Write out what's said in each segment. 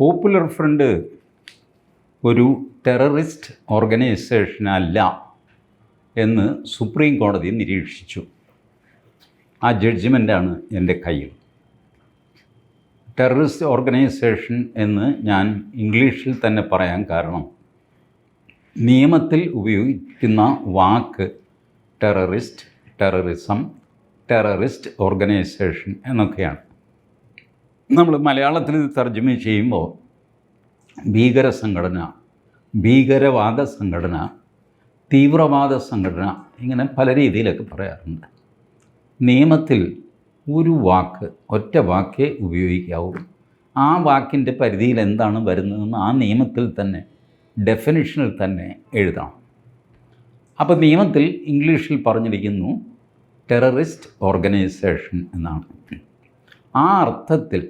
Popular front ഒരു terrorist ഓർഗനൈസേഷനല്ല എന്ന് സുപ്രീം കോടതി നിരീക്ഷിച്ചു. ആ ജഡ്ജ്മെന്റാണ് എന്റെ കയ്യിൽ. ടെററിസ്റ്റ് ഓർഗനൈസേഷൻ എന്ന് ഞാൻ ഇംഗ്ലീഷിൽ തന്നെ പറയാൻ കാരണം നിയമത്തിൽ ഉപയോഗിക്കുന്ന വാക്ക് ടെററിസ്റ്റ് ടെററിസം ടെററിസ്റ്റ് ഓർഗനൈസേഷൻ എന്നൊക്കെയാണ്. നമ്മൾ മലയാളത്തിൽ തർജമ ചെയ്യുമ്പോൾ ഭീകര സംഘടന ഭീകരവാദ സംഘടന തീവ്രവാദ സംഘടന ഇങ്ങനെ പല രീതിയിലൊക്കെ പറയാറുണ്ട്. നിയമത്തിൽ ഒരു വാക്ക് ഒറ്റ വാക്കേ ഉപയോഗിക്കാവൂ. ആ വാക്കിന്റെ പരിധിയിൽ എന്താണ് വരുന്നതെന്ന് ആ നിയമത്തിൽ തന്നെ ഡെഫിനിഷനിൽ തന്നെ എഴുതാം അപ്പോൾ നിയമത്തിൽ ഇംഗ്ലീഷിൽ പറഞ്ഞിരിക്കുന്നു ടെററിസ്റ്റ് ഓർഗനൈസേഷൻ എന്നാണ്. ആ അർത്ഥത്തിൽ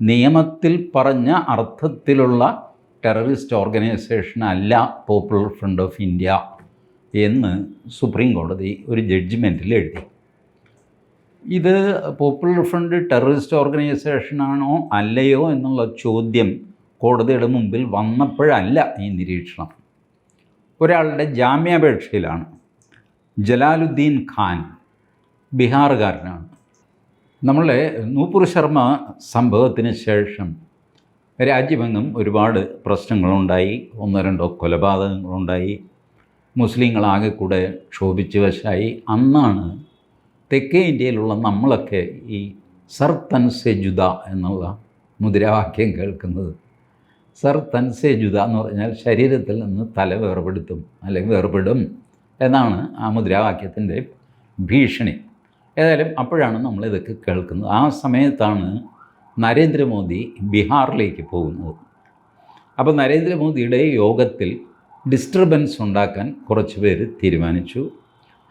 നിയമത്തിൽ പറഞ്ഞ അർത്ഥത്തിലുള്ള ടെററിസ്റ്റ് ഓർഗനൈസേഷൻ അല്ല പോപ്പുലർ ഫ്രണ്ട് ഓഫ് ഇന്ത്യ എന്ന് സുപ്രീം കോടതി ഒരു ജഡ്ജ്മെന്റിൽ എഴുതി. ഇത് പോപ്പുലർ ഫ്രണ്ട് ടെററിസ്റ്റ് ഓർഗനൈസേഷനാണോ അല്ലയോ എന്നുള്ള ചോദ്യം കോടതിയുടെ മുമ്പിൽ വന്നപ്പോഴല്ല ഈ നിരീക്ഷണം. ഒരാളുടെ ജാമ്യാപേക്ഷയിലാണ്. ജലാലുദ്ദീൻ ഖാൻ ബീഹാറുകാരനാണ്. നമ്മളെ നൂപുർ ശർമ്മ സംഭവത്തിന് ശേഷം രാജ്യമെങ്ങും ഒരുപാട് പ്രശ്നങ്ങളുണ്ടായി ഒന്നോ രണ്ടോ കൊലപാതകങ്ങളുണ്ടായി മുസ്ലിങ്ങളാകെ കൂടെ ക്ഷോഭിച്ച് വശായി. അന്നാണ് തെക്കേ ഇന്ത്യയിലുള്ള നമ്മളൊക്കെ ഈ സർ തൻസെ ജുദ എന്നുള്ള മുദ്രാവാക്യം കേൾക്കുന്നത്. സർ തൻസെ ജുദ എന്ന് പറഞ്ഞാൽ ശരീരത്തിൽ നിന്ന് തല വേർപെടുത്തും അല്ലെങ്കിൽ വേർപെടും എന്നാണ് ആ മുദ്രാവാക്യത്തിന്റെ ഭീഷണി. ഏതായാലും അപ്പോഴാണ് നമ്മൾ നമ്മളിതൊക്കെ കേൾക്കുന്നത്. ആ സമയത്താണ് നരേന്ദ്രമോദി ബീഹാറിലേക്ക് പോകുന്നത്. അപ്പോൾ നരേന്ദ്രമോദിയുടെ യോഗത്തിൽ ഡിസ്റ്റർബൻസ് ഉണ്ടാക്കാൻ കുറച്ച് പേര് തീരുമാനിച്ചു.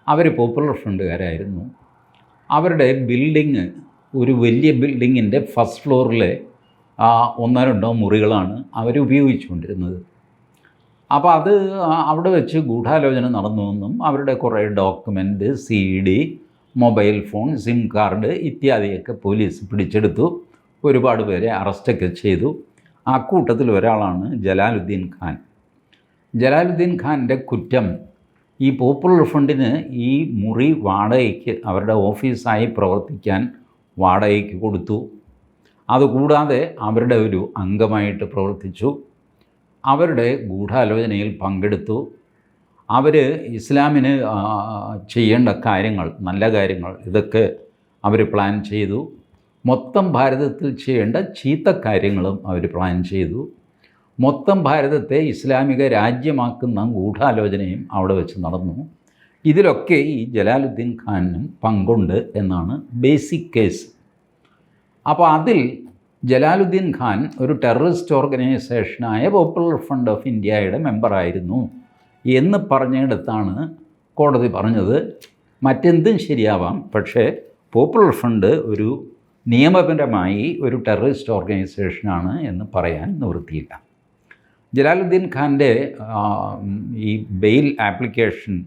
അവർ പോപ്പുലർ ഫ്രണ്ടുകാരായിരുന്നു. അവരുടെ ബിൽഡിങ് ഒരു വലിയ ബിൽഡിങ്ങിന്റെ ഫസ്റ്റ് ഫ്ലോറിലെ ഒന്നോ രണ്ടോ മുറികളാണ് അവർ ഉപയോഗിച്ചുകൊണ്ടിരുന്നത്. അപ്പോൾ അത് അവിടെ വെച്ച് ഗൂഢാലോചന നടന്നുവെന്നും അവരുടെ കുറേ document C D mobile phone SIM card ഇത്യാദിയൊക്കെ police പിടിച്ചെടുത്തു. ഒരുപാട് പേരെ അറസ്റ്റൊക്കെ ചെയ്തു. ആ കൂട്ടത്തിൽ ഒരാളാണ് ജലാലുദ്ദീൻ ഖാൻ. ജലാലുദ്ദീൻ ഖാന്റെ കുറ്റം ഈ പോപ്പുലർ ഫണ്ടിന് ഈ മുറി വാടകയ്ക്ക് അവരുടെ ഓഫീസായി പ്രവർത്തിക്കാൻ വാടകയ്ക്ക് കൊടുത്തു. അതുകൂടാതെ അവരുടെ ഒരു അംഗമായിട്ട് പ്രവർത്തിച്ചു. അവരുടെ ഗൂഢാലോചനയിൽ പങ്കെടുത്തു. അവർ ഇസ്ലാമിന് ചെയ്യേണ്ട കാര്യങ്ങൾ നല്ല കാര്യങ്ങൾ ഇതൊക്കെ അവർ പ്ലാൻ ചെയ്തു. മൊത്തം ഭാരതത്തിൽ ചെയ്യേണ്ട ചീത്ത കാര്യങ്ങളും അവർ പ്ലാൻ ചെയ്തു. മൊത്തം ഭാരതത്തെ ഇസ്ലാമിക രാജ്യമാക്കുന്ന ഗൂഢാലോചനയും അവിടെ വെച്ച് നടന്നു. ഇതിലൊക്കെ ഈ ജലാലുദ്ദീൻ ഖാനും പങ്കുണ്ട് എന്നാണ് ബേസിക് കേസ് അപ്പോൾ അതിൽ ജലാലുദ്ദീൻ ഖാൻ ഒരു ടെററിസ്റ്റ് ഓർഗനൈസേഷനായ പോപ്പുലർ ഫ്രണ്ട് ഓഫ് ഇന്ത്യയുടെ മെമ്പറായിരുന്നു എന്ന് പറഞ്ഞിടത്താണ് കോടതി പറഞ്ഞത്. മറ്റെന്തും ശരിയാവാം. പക്ഷേ പോപ്പുലർ ഫ്രണ്ട് ഒരു നിയമപരമായി ഒരു ടെററിസ്റ്റ് ഓർഗനൈസേഷനാണ് എന്ന് പറയാൻ നിവൃത്തിയില്ല. ജലാലുദ്ദീൻ ഖാന്റെ ഈ ബെയിൽ ആപ്ലിക്കേഷൻ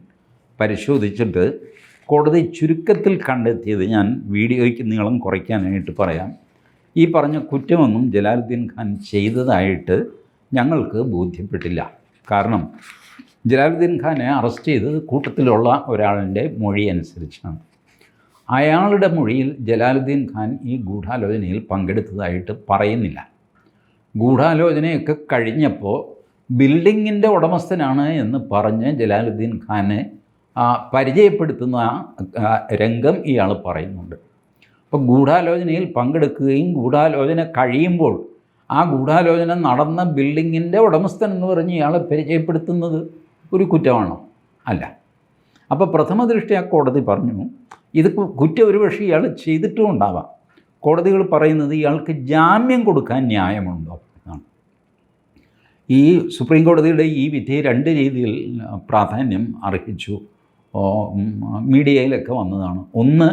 പരിശോധിച്ചിട്ട് കോടതി ചുരുക്കത്തിൽ കണ്ടെത്തിയത് ഞാൻ വീഡിയോയ്ക്ക് നീളം കുറയ്ക്കാനായിട്ട് പറയാം. ഈ പറഞ്ഞ കുറ്റമൊന്നും ജലാലുദ്ദീൻ ഖാൻ ചെയ്തതായിട്ട് ഞങ്ങൾക്ക് ബോധ്യപ്പെട്ടില്ല. കാരണം ജലാലുദ്ദീൻ ഖാനെ അറസ്റ്റ് ചെയ്തത് കൂട്ടത്തിലുള്ള ഒരാളിന്റെ മൊഴി അനുസരിച്ചാണ്. അയാളുടെ മൊഴിയിൽ ജലാലുദ്ദീൻ ഖാൻ ഈ ഗൂഢാലോചനയിൽ പങ്കെടുത്തതായിട്ട് പറയുന്നില്ല. ഗൂഢാലോചനയൊക്കെ കഴിഞ്ഞപ്പോൾ ബിൽഡിങ്ങിന്റെ ഉടമസ്ഥനാണ് എന്ന് പറഞ്ഞ് ജലാലുദ്ദീൻ ഖാനെ പരിചയപ്പെടുത്തുന്ന രംഗം ഇയാൾ പറയുന്നുണ്ട്. അപ്പോൾ ഗൂഢാലോചനയിൽ പങ്കെടുക്കുകയും ഗൂഢാലോചന കഴിയുമ്പോൾ ആ ഗൂഢാലോചന നടന്ന ബിൽഡിങ്ങിന്റെ ഉടമസ്ഥൻ എന്ന് പറഞ്ഞ് ഇയാളെ പരിചയപ്പെടുത്തുന്നത് ഒരു കുറ്റമാണോ? അല്ല. അപ്പോൾ പ്രഥമ ദൃഷ്ടിയ കോടതി പറഞ്ഞു ഇത് കുറ്റം ഒരുപക്ഷെ ഇയാൾ ചെയ്തിട്ടും ഉണ്ടാവാം. കോടതികൾ പറയുന്നത് ഇയാൾക്ക് ജാമ്യം കൊടുക്കാൻ ന്യായമുണ്ടോ എന്നാണ്. ഈ സുപ്രീം കോടതിയുടെ ഈ വിധി രണ്ട് രീതിയിൽ പ്രാധാന്യം അർഹിച്ചു മീഡിയയിലൊക്കെ വന്നതാണ്. ഒന്ന്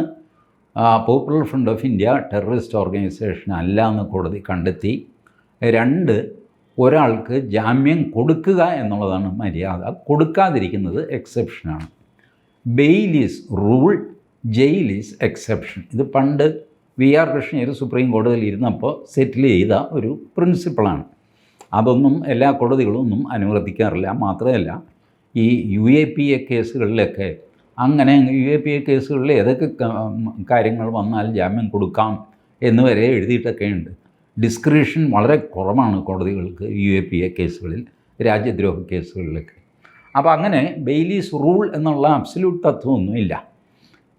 popular front of India terrorist organisation അല്ല എന്ന് കോടതി കണ്ടെത്തി. രണ്ട് ഒരാൾക്ക് ജാമ്യം കൊടുക്കുക എന്നുള്ളതാണ് മര്യാദ. കൊടുക്കാതിരിക്കുന്നത് എക്സെപ്ഷനാണ് bail is rule jail is exception ഇത് പണ്ട് വി ആർ കൃഷ്ണയ്യർ സുപ്രീം കോടതിയിൽ ഇരുന്നപ്പോൾ സെറ്റിൽ ചെയ്ത ഒരു പ്രിൻസിപ്പിളാണ് അതൊന്നും എല്ലാ കോടതികളും ഒന്നും അനുവർത്തിക്കാറില്ല. മാത്രമല്ല ഈ യു എ പി എ കേസുകളിലൊക്കെ അങ്ങനെ യു എ പി എ കേസുകളിൽ ഏതൊക്കെ കാര്യങ്ങൾ വന്നാൽ ജാമ്യം കൊടുക്കാം എന്ന് വരെ ഡിസ്ക്രിപ്ഷൻ വളരെ കുറവാണ് കോടതികൾക്ക് യു എ പി എ കേസുകളിൽ രാജ്യദ്രോഹ കേസുകളിലൊക്കെ. അപ്പോൾ അങ്ങനെ ബെയിലീസ് റൂൾ എന്നുള്ള അബ്സല്യൂട്ട് തത്വമൊന്നുമില്ല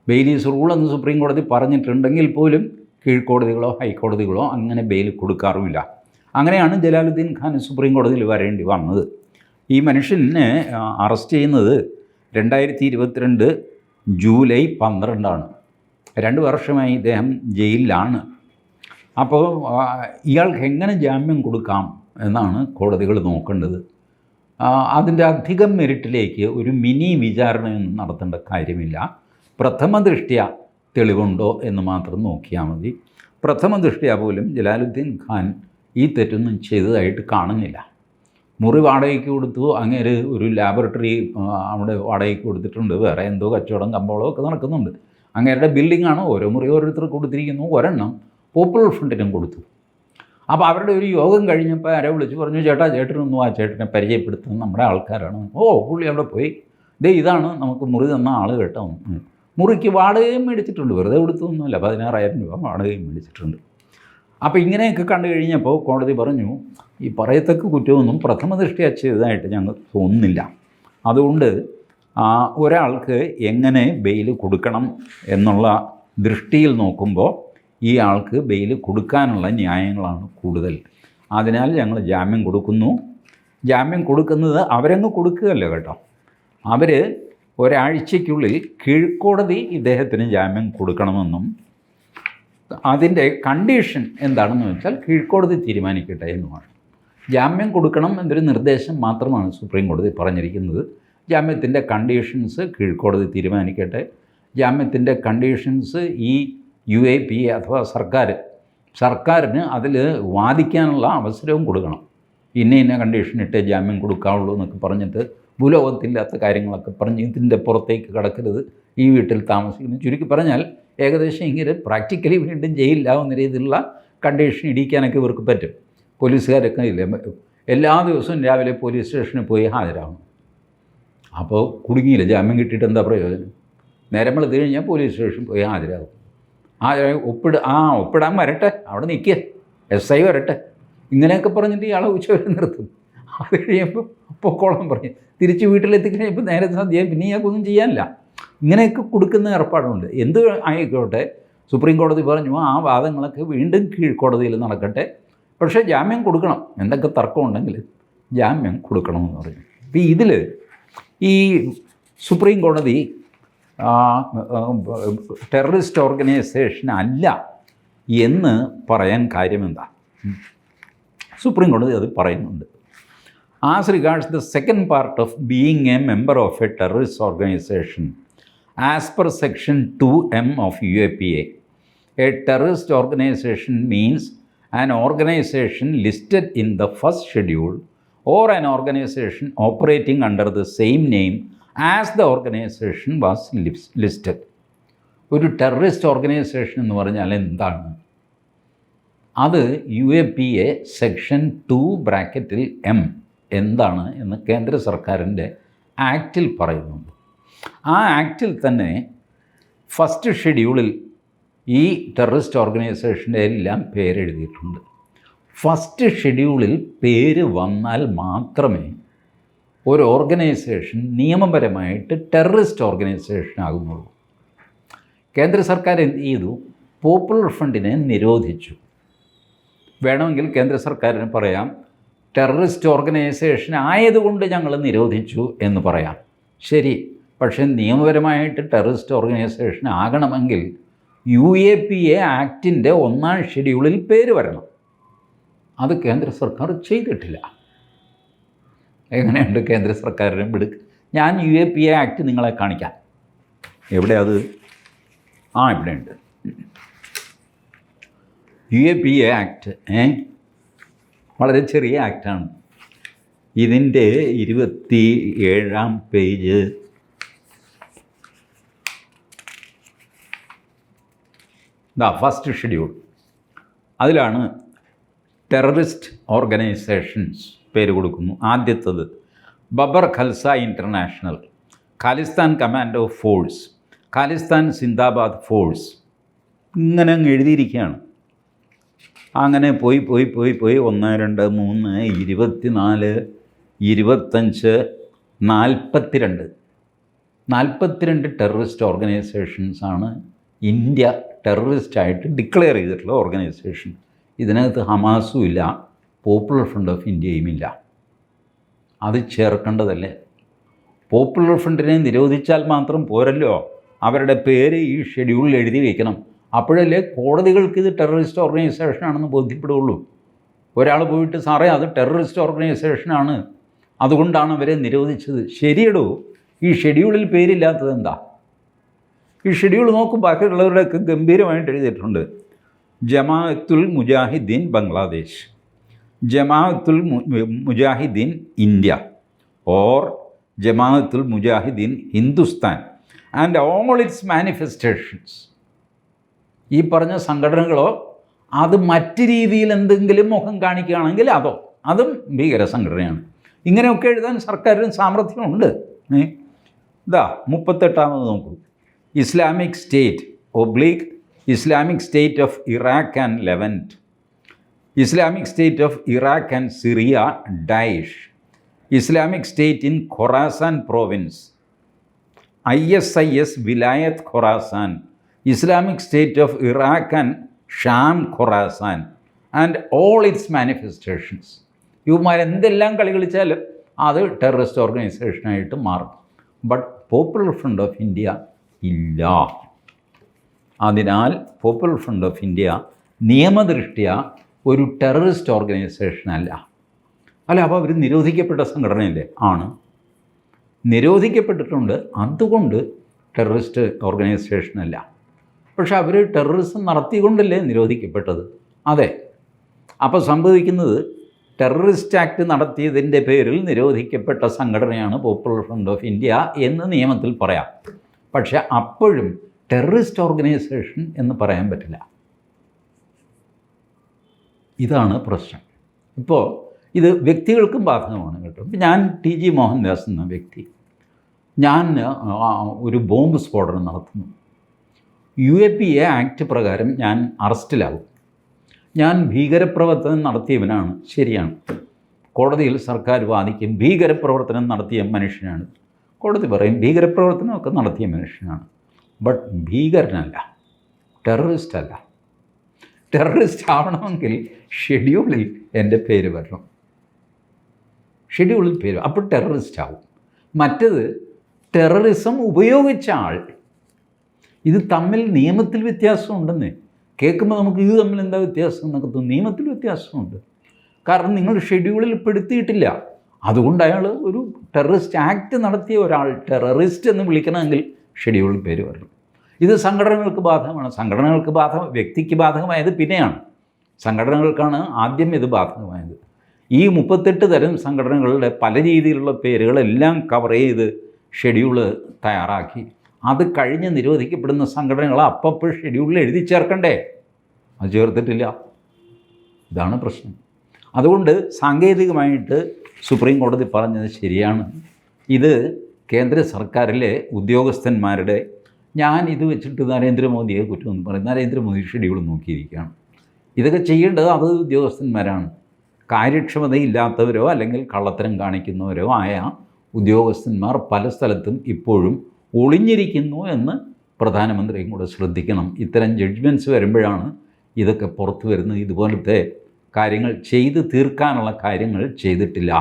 ബെയിലീസ് റൂൾ എന്ന് സുപ്രീം കോടതി പറഞ്ഞിട്ടുണ്ടെങ്കിൽ പോലും കീഴ്ക്കോടതികളോ ഹൈക്കോടതികളോ അങ്ങനെ ബെയിൽ കൊടുക്കാറുമില്ല. അങ്ങനെയാണ് ജലാലുദ്ദീൻ ഖാൻ സുപ്രീം കോടതിയിൽ വരേണ്ടി വന്നത്. ഈ മനുഷ്യനെ അറസ്റ്റ് ചെയ്യുന്നത് രണ്ടായിരത്തി ഇരുപത്തിരണ്ട് ജൂലൈ പന്ത്രണ്ടാണ്. രണ്ട് വർഷമായി ഇദ്ദേഹം ജയിലിലാണ്. അപ്പോൾ ഇയാൾക്ക് എങ്ങനെ ജാമ്യം കൊടുക്കാം എന്നാണ് കോടതികൾ നോക്കേണ്ടത്. അതിന്റെ അധികം മെറിറ്റിലേക്ക് ഒരു മിനി വിചാരണയൊന്നും നടത്തേണ്ട കാര്യമില്ല. പ്രഥമ ദൃഷ്ട്യ തെളിവുണ്ടോ എന്ന് മാത്രം നോക്കിയാൽ മതി. പ്രഥമ ദൃഷ്ട്യ പോലും ജലാലുദ്ദീൻ ഖാൻ ഈ തെറ്റൊന്നും ചെയ്തതായിട്ട് കാണുന്നില്ല. മുറി വാടകയ്ക്ക് കൊടുത്തു അങ്ങനെ ഒരു ലാബറട്ടറി അവിടെ വാടകയ്ക്ക് കൊടുത്തിട്ടുണ്ട്. വേറെ എന്തോ കച്ചവടം കമ്പോളവും ഒക്കെ നടക്കുന്നുണ്ട്. അങ്ങേരുടെ ബിൽഡിങ്ങാണ് ഓരോ മുറി ഓരോരുത്തർ കൊടുത്തിരിക്കുന്നു ഒരെണ്ണം പോപ്പുലർ ഫ്രണ്ടിനും കൊടുത്തു. അപ്പോൾ അവരുടെ ഒരു യോഗം കഴിഞ്ഞപ്പോൾ ആരെ വിളിച്ച് പറഞ്ഞു ചേട്ടാ ചേട്ടനൊന്നും ആ ചേട്ടനെ പരിചയപ്പെടുത്തുന്നത് നമ്മുടെ ആൾക്കാരാണ്. ഓ പുള്ളി അവിടെ പോയി. ദേ ഇതാണ് നമുക്ക് മുറി തന്ന ആൾ കേട്ടോ. മുറിക്ക് വാടകയും മേടിച്ചിട്ടുണ്ട്. വെറുതെ കൊടുത്തൊന്നുമില്ല പതിനാറായിരം രൂപ വാടകയും മേടിച്ചിട്ടുണ്ട്. അപ്പോൾ ഇങ്ങനെയൊക്കെ കണ്ടു കഴിഞ്ഞപ്പോൾ കോടതി പറഞ്ഞു ഈ പറയത്തക്ക കുറ്റമൊന്നും പ്രഥമ ദൃഷ്ടിയ ചെയ്തതായിട്ട് ഞങ്ങൾ തോന്നുന്നില്ല. അതുകൊണ്ട് ഒരാൾക്ക് എങ്ങനെ ബെയിൽ കൊടുക്കണം എന്നുള്ള ദൃഷ്ടിയിൽ നോക്കുമ്പോൾ ഈ ആൾക്ക് ബെയിൽ കൊടുക്കാനുള്ള ന്യായങ്ങളാണ് കൂടുതൽ. അതിനാൽ ഞങ്ങൾ ജാമ്യം കൊടുക്കുന്നു. ജാമ്യം കൊടുക്കുന്നത് അവരങ്ങ് കൊടുക്കുകയല്ല കേട്ടോ? അവർ ഒരാഴ്ചയ്ക്കുള്ളിൽ കീഴ്ക്കോടതി ഇദ്ദേഹത്തിന് ജാമ്യം കൊടുക്കണമെന്നും അതിന്റെ കണ്ടീഷൻ എന്താണെന്ന് വെച്ചാൽ കീഴ്ക്കോടതി തീരുമാനിക്കട്ടെ എന്നുമാണ്. ജാമ്യം കൊടുക്കണം എന്നൊരു നിർദ്ദേശം മാത്രമാണ് സുപ്രീം കോടതി പറഞ്ഞിരിക്കുന്നത്. ജാമ്യത്തിന്റെ കണ്ടീഷൻസ് കീഴ്ക്കോടതി തീരുമാനിക്കട്ടെ. ജാമ്യത്തിന്റെ കണ്ടീഷൻസ് ഈ യു എ പി എ അഥവാ സർക്കാർ സർക്കാരിന് അതിൽ വാദിക്കാനുള്ള അവസരവും കൊടുക്കണം. ഇന്ന ഇന്ന കണ്ടീഷൻ ഇട്ടേ ജാമ്യം കൊടുക്കാവുള്ളൂ എന്നൊക്കെ പറഞ്ഞിട്ട് ഭൂലോകത്തില്ലാത്ത കാര്യങ്ങളൊക്കെ പറഞ്ഞ് ഇതിന്റെ പുറത്തേക്ക് കടക്കരുത്. ഈ വീട്ടിൽ താമസിക്കുന്നു. ചുരുക്കി പറഞ്ഞാൽ ഏകദേശം ഇങ്ങനെ പ്രാക്ടിക്കലി വീണ്ടും ജയിലിലാവുന്ന രീതിയിലുള്ള കണ്ടീഷൻ ഇടിക്കാനൊക്കെ ഇവർക്ക് പറ്റും. പോലീസുകാരൊക്കെ ഇല്ലേ? എല്ലാ ദിവസവും രാവിലെ പോലീസ് സ്റ്റേഷനിൽ പോയി ഹാജരാകും അപ്പോൾ കുടുങ്ങിയില്ല? ജാമ്യം കിട്ടിയിട്ട് എന്താ പ്രയോജനം? നേരം വെളുത്ത് കഴിഞ്ഞാൽ പോലീസ് സ്റ്റേഷനിൽ പോയി ഹാജരാകും ഹാജരായി ഒപ്പിട ആ ഒപ്പിടാൻ വരട്ടെ. അവിടെ നിൽക്കുക എസ് ഐ വരട്ടെ. ഇങ്ങനെയൊക്കെ പറഞ്ഞിട്ട് ഇയാളെ ഉച്ചവരെ നിർത്തും. അത് കഴിയുമ്പോൾ പൊക്കോളം പറഞ്ഞു തിരിച്ച് വീട്ടിലെത്തി കഴിയുമ്പോൾ നേരെ സദ്യ പിന്നെ ഇയാൾക്കൊന്നും ചെയ്യാനില്ല. ഇങ്ങനെയൊക്കെ കൊടുക്കുന്ന ഏർപ്പാടുണ്ട്. എന്ത് ആയിക്കോട്ടെ സുപ്രീം കോടതി പറഞ്ഞു ആ വാദങ്ങളൊക്കെ വീണ്ടും കീഴ്ക്കോടതിയിൽ നടക്കട്ടെ. പക്ഷേ ജാമ്യം കൊടുക്കണം. എന്തൊക്കെ തർക്കമുണ്ടെങ്കിൽ ജാമ്യം കൊടുക്കണമെന്ന് പറഞ്ഞു അപ്പോൾ ഇതിൽ ഈ സുപ്രീം കോടതി ആ, ആ, ടെററിസ്റ്റ് ഓർഗനൈസേഷൻ അല്ല എന്ന് പറയാൻ കാര്യമെന്താ? സുപ്രീം കോടതി അത് പറയുന്നുണ്ട്. As regards the second part of being a member of a terrorist organisation as per section two M of U A P A a terrorist organisation means an organisation listed in the first schedule or an organisation operating under the same name as the organisation was listed ഒരു terrorist organisation എന്ന് പറഞ്ഞാൽ എന്താണ്? അത് U A P A section two ബ്രാക്കറ്റിൽ M എന്താണ് എന്ന് കേന്ദ്ര സർക്കാരിന്റെ ആക്റ്റിൽ പറയുന്നുണ്ട്. ആ ആക്റ്റിൽ തന്നെ ഫസ്റ്റ് ഷെഡ്യൂളിൽ ഈ ടെററിസ്റ്റ് ഓർഗനൈസേഷന്റെ എല്ലാം പേരെഴുതിയിട്ടുണ്ട്. ഫസ്റ്റ് ഷെഡ്യൂളിൽ പേര് വന്നാൽ മാത്രമേ ഒരു ഓർഗനൈസേഷൻ നിയമപരമായിട്ട് ടെററിസ്റ്റ് ഓർഗനൈസേഷൻ ആകുന്നുള്ളൂ. കേന്ദ്ര സർക്കാർ എന്ത് ചെയ്തു? പോപ്പുലർ ഫണ്ടിനെ നിരോധിച്ചു. വേണമെങ്കിൽ കേന്ദ്ര സർക്കാരിന് പറയാം ടെററിസ്റ്റ് ഓർഗനൈസേഷൻ ആയതുകൊണ്ട് ഞങ്ങൾ നിരോധിച്ചു എന്ന് പറയാം. ശരി പക്ഷേ നിയമപരമായിട്ട് ടെററിസ്റ്റ് ഓർഗനൈസേഷൻ ആകണമെങ്കിൽ യു എ പി എ ആക്ടിന്റെ ഒന്നാം ഷെഡ്യൂളിൽ പേര് വരണം. അത് കേന്ദ്ര സർക്കാർ ചെയ്തിട്ടില്ല. എങ്ങനെയുണ്ട് കേന്ദ്ര സർക്കാരിനെ വിടുക്ക് ഞാൻ U A P A act നിങ്ങളെ കാണിക്കാം. എവിടെ അത്? ആ ഇവിടെയുണ്ട് U A P A act ഏ? വളരെ ചെറിയ ആക്റ്റാണ് ഇതിന്റെ ഇരുപത്തി ഏഴാം പേജ്. The first schedule. അതിലാണ് ടെററിസ്റ്റ് ഓർഗനൈസേഷൻസ് പേര് കൊടുക്കുന്നു. ആദ്യത്തത് Babbar Khalsa international Khalistan commando force Khalistan Zindabad force ഇങ്ങനെ അങ്ങ് എഴുതിയിരിക്കുകയാണ്. അങ്ങനെ പോയി പോയി പോയി പോയി ഒന്ന് രണ്ട് മൂന്ന് ഇരുപത്തിനാല് ഇരുപത്തഞ്ച് നാൽപ്പത്തിരണ്ട്. നാൽപ്പത്തിരണ്ട് ടെററിസ്റ്റ് ഓർഗനൈസേഷൻസാണ് ഇന്ത്യ ടെററിസ്റ്റായിട്ട് ഡിക്ലെയർ ചെയ്തിട്ടുള്ള ഓർഗനൈസേഷൻ ഇതിനകത്ത് ഹമാസും ഇല്ല. പോപ്പുലർ ഫ്രണ്ട് ഓഫ് ഇന്ത്യയും ഇല്ല. അത് ചേർക്കേണ്ടതല്ലേ? പോപ്പുലർ ഫ്രണ്ടിനെ നിരോധിച്ചാൽ മാത്രം പോരല്ലോ. അവരുടെ പേര് ഈ ഷെഡ്യൂളിൽ എഴുതി വയ്ക്കണം അപ്പോഴല്ലേ കോടതികൾക്ക് ഇത് ടെററിസ്റ്റ് ഓർഗനൈസേഷനാണെന്ന് ബോധ്യപ്പെടുകയുള്ളൂ. ഒരാൾ പോയിട്ട് സാറേ അത് ടെററിസ്റ്റ് ഓർഗനൈസേഷനാണ് അതുകൊണ്ടാണ് അവരെ നിരോധിച്ചത്. ശരിയടോ. ഈ ഷെഡ്യൂളിൽ പേരില്ലാത്തത് എന്താ? ഈ ഷെഡ്യൂൾ നോക്കും ബാക്കിയുള്ളവരുടെയൊക്കെ ഗംഭീരമായിട്ട് എഴുതിയിട്ടുണ്ട്. Jamaatul Mujahideen Bangladesh. Jamaatul Mujahideen India or Jamaatul Mujahideen Hindustan and all its manifestations ഈ പറഞ്ഞ സംഘടനകളോ അത് മറ്റ് രീതിയിൽ എന്തെങ്കിലും മുഖം കാണിക്കുകയാണെങ്കിൽ അതോ അതും ഭീകര സംഘടനയാണ്. ഇങ്ങനെയൊക്കെ എഴുതാൻ സർക്കാരിന് സാമർഥ്യമുണ്ട്. ഇതാ മുപ്പത്തെട്ടാമത് നോക്കൂ. Islamic State ഒബ്ലീഗ് Islamic State of Iraq and Levant Islamic State of Iraq and Syria Daesh. Islamic State in Khorasan province. I S I S Wilayat Khorasan. Islamic State of Iraq and Sham Khorasan. And all its manifestations. ഇവന്മാർ എന്തെല്ലാം കളി കളിച്ചാലും അത് terrorist ഓർഗനൈസേഷനായിട്ട് മാറും. But popular front of India ഇല്ല. അതിനാൽ popular front of India നിയമദൃഷ്ട്യ ഒരു ടെററിസ്റ്റ് ഓർഗനൈസേഷൻ അല്ല. അപ്പോൾ അവർ നിരോധിക്കപ്പെട്ട സംഘടനയല്ലേ? ആണ്. നിരോധിക്കപ്പെട്ടിട്ടുണ്ട്. അതുകൊണ്ട് ടെററിസ്റ്റ് ഓർഗനൈസേഷൻ അല്ല. പക്ഷെ അവർ ടെററിസം നടത്തിക്കൊണ്ടല്ലേ നിരോധിക്കപ്പെട്ടത്? അതെ. അപ്പോൾ സംഭവിക്കുന്നത് ടെററിസ്റ്റ് ആക്ട് നടത്തിയതിന്റെ പേരിൽ നിരോധിക്കപ്പെട്ട സംഘടനയാണ് പോപ്പുലർ ഫ്രണ്ട് ഓഫ് ഇന്ത്യ എന്ന് നിയമത്തിൽ പറയാം. പക്ഷെ അപ്പോഴും ടെററിസ്റ്റ് ഓർഗനൈസേഷൻ എന്ന് പറയാൻ പറ്റില്ല. ഇതാണ് പ്രശ്നം. ഇപ്പോൾ ഇത് വ്യക്തികൾക്കും ബാധകമാണ് കേട്ടോ. ഞാൻ ടി ജി മോഹൻദാസ് എന്ന വ്യക്തി. ഞാൻ ഒരു ബോംബ് സ്ഫോടനം നടത്തുന്നു. U A P A act പ്രകാരം ഞാൻ അറസ്റ്റിലാകും. ഞാൻ ഭീകരപ്രവർത്തനം നടത്തിയവനാണ്. ശരിയാണ്. കോടതിയിൽ സർക്കാർ വാദിക്കും ഭീകരപ്രവർത്തനം നടത്തിയ മനുഷ്യനാണ്. കോടതി പറയും ഭീകരപ്രവർത്തനമൊക്കെ നടത്തിയ മനുഷ്യനാണ്. ബട്ട് ഭീകരനല്ല. ടെററിസ്റ്റ് അല്ല ടെററിസ്റ്റ് ആവണമെങ്കിൽ ഷെഡ്യൂളിൽ എന്റെ പേര് വരണം. ഷെഡ്യൂളിൽ പേര് അപ്പോൾ ടെററിസ്റ്റ് ആവും. മറ്റത് ടെററിസം ഉപയോഗിച്ച ആൾ. ഇത് തമ്മിൽ നിയമത്തിൽ വ്യത്യാസമുണ്ടെന്ന്. കേൾക്കുമ്പോൾ നമുക്ക് ഇത് തമ്മിൽ എന്താ വ്യത്യാസം എന്നൊക്കെ തോന്നും. നിയമത്തിൽ വ്യത്യാസമുണ്ട്. കാരണം നിങ്ങൾ ഷെഡ്യൂളിൽ പെടുത്തിയിട്ടില്ല. അതുകൊണ്ട് അയാൾ ഒരു ടെററിസ്റ്റ് ആക്ട് നടത്തിയ ഒരാൾ ടെററിസ്റ്റ് എന്ന് വിളിക്കണമെങ്കിൽ ഷെഡ്യൂളിൽ പേര് വരണം. ഇത് സംഘടനകൾക്ക് ബാധകമാണ്. സംഘടനകൾക്ക് ബാധ വ്യക്തിക്ക് ബാധകമായത് പിന്നെയാണ്. സംഘടനകൾക്കാണ് ആദ്യം ഇത് ബാധകമായത്. ഈ മുപ്പത്തെട്ട് തരം സംഘടനകളുടെ പല രീതിയിലുള്ള പേരുകളെല്ലാം കവർ ചെയ്ത് ഷെഡ്യൂൾ തയ്യാറാക്കി. അത് കഴിഞ്ഞ് നിരോധിക്കപ്പെടുന്ന സംഘടനകൾ അപ്പപ്പോൾ ഷെഡ്യൂളിൽ എഴുതി ചേർക്കണ്ടേ? അത് ചേർത്തിട്ടില്ല. ഇതാണ് പ്രശ്നം. അതുകൊണ്ട് സാങ്കേതികമായിട്ട് സുപ്രീം കോടതി പറഞ്ഞത് ശരിയാണ്. ഇത് കേന്ദ്ര സർക്കാരിലെ ഉദ്യോഗസ്ഥന്മാരുടെ ഞാൻ ഇത് വെച്ചിട്ട് നരേന്ദ്രമോദിയെ കുറ്റമൊന്നും പറയും. നരേന്ദ്രമോദി ഷെഡ്യൂൾ നോക്കിയിരിക്കുകയാണ്. ഇതൊക്കെ ചെയ്യേണ്ടത് അത് ഉദ്യോഗസ്ഥന്മാരാണ്. കാര്യക്ഷമതയില്ലാത്തവരോ അല്ലെങ്കിൽ കള്ളത്തരം കാണിക്കുന്നവരോ ആയ ഉദ്യോഗസ്ഥന്മാർ പല സ്ഥലത്തും ഇപ്പോഴും ഒളിഞ്ഞിരിക്കുന്നു എന്ന് പ്രധാനമന്ത്രിയും കൂടെ ശ്രദ്ധിക്കണം. ഇത്തരം ജഡ്ജ്മെന്റ്സ് വരുമ്പോഴാണ് ഇതൊക്കെ പുറത്തു വരുന്നത്. ഇതുപോലത്തെ കാര്യങ്ങൾ ചെയ്ത് തീർക്കാനുള്ള കാര്യങ്ങൾ ചെയ്തിട്ടില്ല.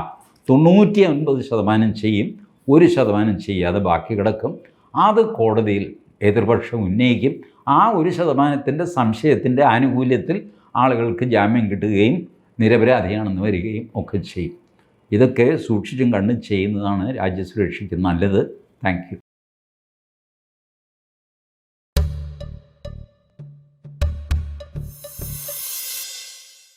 തൊണ്ണൂറ്റി ഒൻപത് ശതമാനം ചെയ്യും ഒരു ശതമാനം ചെയ്യാതെ ബാക്കി കിടക്കും. അത് കോടതിയിൽ എതിർപക്ഷം ഉന്നയിക്കും. ആ ഒരു ശതമാനത്തിന്റെ സംശയത്തിന്റെ ആനുകൂല്യത്തിൽ ആളുകൾക്ക് ജാമ്യം കിട്ടുകയും നിരപരാധിയാണെന്ന് വരികയും ഒക്കെ ചെയ്യും. ഇതൊക്കെ സൂക്ഷിച്ചും കണ്ടും ചെയ്യുന്നതാണ് രാജ്യസുരക്ഷയ്ക്ക് നല്ലത്. താങ്ക്